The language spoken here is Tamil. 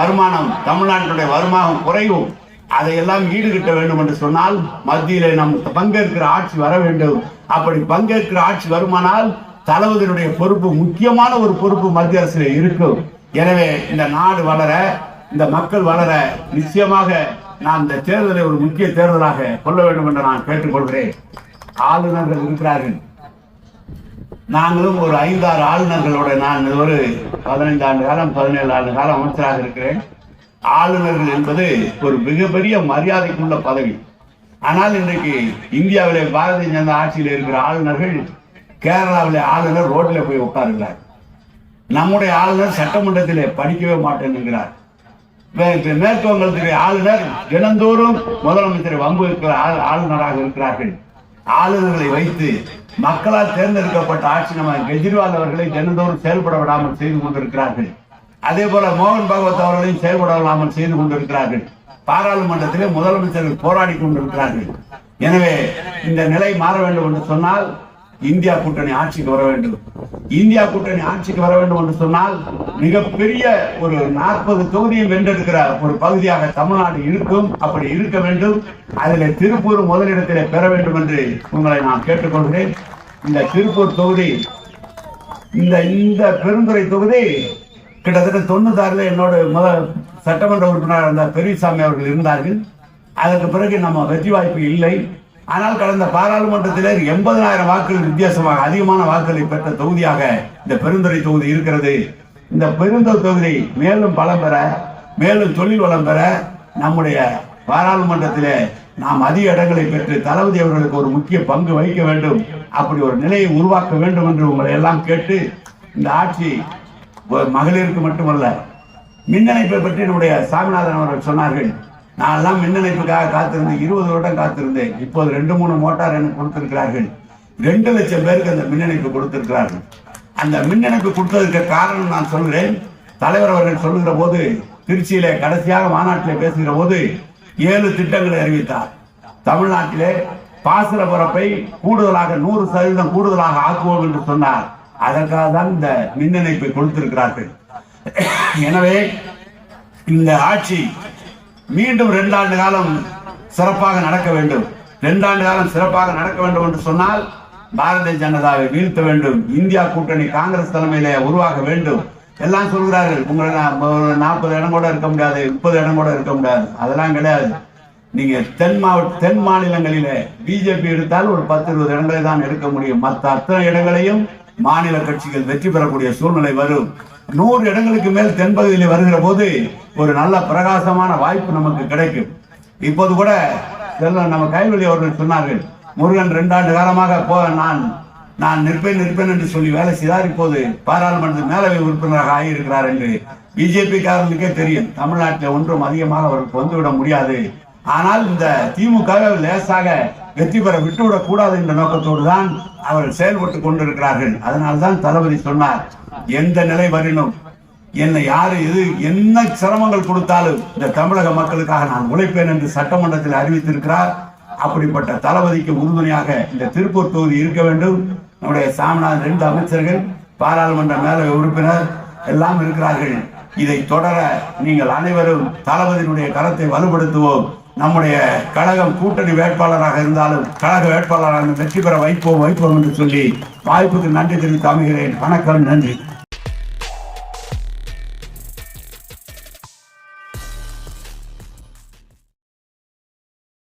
வருமானம் தமிழ்நாட்டினுடைய வருமானம் குறையும். அதையெல்லாம் ஈடுகட்ட வேண்டும் என்று சொன்னால் மத்தியிலே நம் பங்கேற்கிற ஆட்சி வர வேண்டும். அப்படி பங்கேற்கிற ஆட்சி வருமானால் தளபதியினுடைய பொறுப்பு முக்கியமான ஒரு பொறுப்பு மத்திய அரசில் இருக்கும். எனவே இந்த நாடு வளர இந்த மக்கள் வளர நிச்சயமாக நான் இந்த தேர்தலை ஒரு முக்கிய தேர்தலாக கொள்ள வேண்டும் என்று நான் கேட்டுக்கொள்கிறேன். ஆளுநர்கள் இருக்கிறார்கள். நாங்களும் ஒரு ஐந்தாறு ஆளுநர்களோட நான் ஒரு பதினைந்து ஆண்டு காலம் பதினேழு ஆண்டு காலம் அமைச்சராக இருக்கிறேன். ஆளுநர்கள் என்பது ஒரு மிகப்பெரிய மரியாதைக்குள்ள பதவி. ஆனால் இன்றைக்கு இந்தியாவிலே பாரதிய ஜனதா ஆட்சியில் இருக்கிற ஆளுநர்கள் கேரளாவிலே ஆளுநர் ரோட்டில் போய் உட்காருகிறார். நம்முடைய ஆளுநர் சட்டமன்றத்திலே படிக்கவே மாட்டேன் என்கிறார் மேற்கு வங்கத்துடைய ஆளுநர் தினந்தோறும் முதலமைச்சரை வம்பு இருக்கிற ஆளுநராக இருக்கிறார்கள். ஆளுநர்களை வைத்து மக்களால் தேர்ந்தெடுக்கப்பட்ட ஆட்சி நம்ம கெஜ்ரிவால் அவர்களை தினந்தோறும் செயல்பட விடாமல் செய்து கொண்டிருக்கிறார்கள். அதே போல மோகன் பாகவத் அவர்களையும் செயல்பட விடாமல் செய்து கொண்டிருக்கிறார்கள். பாராளுமன்றத்திலே முதலமைச்சர்கள் போராடி கொண்டிருக்கிறார்கள். எனவே இந்த நிலை மாற வேண்டும் என்று சொன்னால் இந்தியா கூட்டணி ஆட்சிக்கு வர வேண்டும். இந்தியா கூட்டணி ஆட்சிக்கு வர வேண்டும் என்று சொன்னால் மிகப்பெரிய ஒரு நாற்பது தொகுதியை வென்றெடுக்கிற ஒரு பகுதியாக தமிழ்நாடு இருக்கும். அப்படி இருக்க வேண்டும். அதில் திருப்பூர் முதலிடத்திலே பெற வேண்டும் என்று உங்களை நான் கேட்டுக்கொள்கிறேன். இந்த திருப்பூர் தொகுதி இந்த இந்த பெருந்துறை தொகுதி கிட்டத்தட்ட தொண்ணூத்தாறுல என்னோட முத சட்டமன்ற உறுப்பினர் இருந்த பெரியசாமி அவர்கள் இருந்தார்கள். அதற்கு பிறகு நம்ம வெற்றி வாய்ப்பு இல்லை. ஆனால் கடந்த பாராளுமன்றத்தில் எண்பதனாயிரம் வாக்குகள் வித்தியாசமாக அதிகமான வாக்குகளை பெற்ற தொகுதியாக இந்த பெருந்துறை தொகுதி இருக்கிறது. இந்த பெருந்துறை தொகுதி மேலும் பலம் பெற மேலும் தொழில் வளம் பெற நம்முடைய பாராளுமன்றத்திலே நாம் அதிக இடங்களை பெற்று தளபதி அவர்களுக்கு ஒரு முக்கிய பங்கு வகிக்க வேண்டும். அப்படி ஒரு நிலையை உருவாக்க வேண்டும் என்று உங்களை எல்லாம் கேட்டு இந்த ஆட்சி மகளிருக்கு மட்டுமல்ல மின்னணைப்பை பற்றி நம்முடைய சாமிநாதன் அவர்கள் சொன்னார்கள். நான் எல்லாம் மின் இணைப்புக்காக காத்திருந்தேன். இருபது வருடம் காத்திருந்தேன். இப்போது ரெண்டு மூணு மோட்டார் எனக்கு கொடுத்திருக்கிறார்கள். ரெண்டு லட்சம் பேருக்கு அந்த மின் இணைப்பு கொடுத்திருக்கிறார்கள். அந்த மின் இணைப்பு கொடுத்ததற்கு காரணம் நான் சொல்கிறேன். தலைவர் அவர்கள் சொல்லுகிற போது திருச்சியிலே கடைசியாக மாநாட்டில் பேசுகிற போது ஏழு திட்டங்களை அறிவித்தார். தமிழ்நாட்டிலே பாசுர பரப்பை கூடுதலாக நூறு சதவீதம் கூடுதலாக ஆக்குவோம் என்று சொன்னார். அதற்காக தான் இந்த மின் இணைப்பை கொடுத்திருக்கிறார்கள். எனவே இந்த ஆட்சி மீண்டும் ரெண்டாண்டு காலம் சிறப்பாக நடக்க வேண்டும். ரெண்டாண்டு காலம் சிறப்பாக நடக்க வேண்டும் என்று சொன்னால் பாரதிய ஜனதாவை வீழ்த்த வேண்டும். இந்தியா கூட்டணி காங்கிரஸ் தலைமையிலே உருவாக வேண்டும். எல்லாம் சொல்கிறார்கள் உங்களை நான் நாற்பது இடம் கூட இருக்க முடியாது முப்பது இடம் கூட இருக்க முடியாது. அதெல்லாம் கிடையாது. நீங்க தென் மாவட்ட தென் மாநிலங்களிலே பிஜேபி எடுத்தால் ஒரு பத்து இருபது இடங்களை தான் எடுக்க முடியும். மற்ற அத்தனை இடங்களையும் மாநில கட்சிகள் வெற்றி பெறக்கூடிய சூழ்நிலை வரும். நூறு இடங்களுக்கு மேல் தென்பகுதியில் வருகிற போது ஒரு நல்ல பிரகாசமான வாய்ப்பு நமக்கு கிடைக்கும். இப்போது கூட செல்வன் நம்ம கைவெளி அவர்கள் சொன்னார்கள் முருகன் ரெண்டாண்டு காலமாக போ நான் நான் நிற்பேன் நிற்பேன் என்று சொல்லி வேலை செய்தார். இப்போது பாராளுமன்ற மேலவை உறுப்பினராக ஆகியிருக்கிறார் என்று பிஜேபி தெரியும். தமிழ்நாட்டில் ஒன்றும் அதிகமாக அவருக்கு வந்துவிட முடியாது. ஆனால் இந்த திமுக லேசாக வெற்றி பெற விட்டுவிடக் கூடாது என்ற நோக்கத்தோடு தான் அவர்கள் செயல்பட்டு கொண்டிருக்கிறார்கள். அதனால்தான் தளபதி சொன்னார் எந்த நிலை வரினும் என்னை யாரு எது என்ன சிரமங்கள் கொடுத்தாலும் இந்த தமிழக மக்களுக்காக நான் உழைப்பேன் என்று சட்டமன்றத்தில் அறிவித்திருக்கிறார். அப்படிப்பட்ட தளபதிக்கு உறுதுணையாக இந்த திருப்பூர் தொகுதி இருக்க வேண்டும். நம்முடைய சாமிநாதன் ரெண்டு அமைச்சர்கள் பாராளுமன்ற மேலவை உறுப்பினர் எல்லாம் இருக்கிறார்கள். இதை தொடர நீங்கள் அனைவரும் தளபதியினுடைய கரத்தை வலுப்படுத்துவோம். நம்முடைய கழகம் கூட்டணி வேட்பாளராக இருந்தாலும் கழக வேட்பாளராக வெற்றி பெற வைப்போம் வைப்போம் என்று சொல்லி வாய்ப்புக்கு நன்றி தெரிவித்து அமைகிறேன். வணக்கம் நன்றி.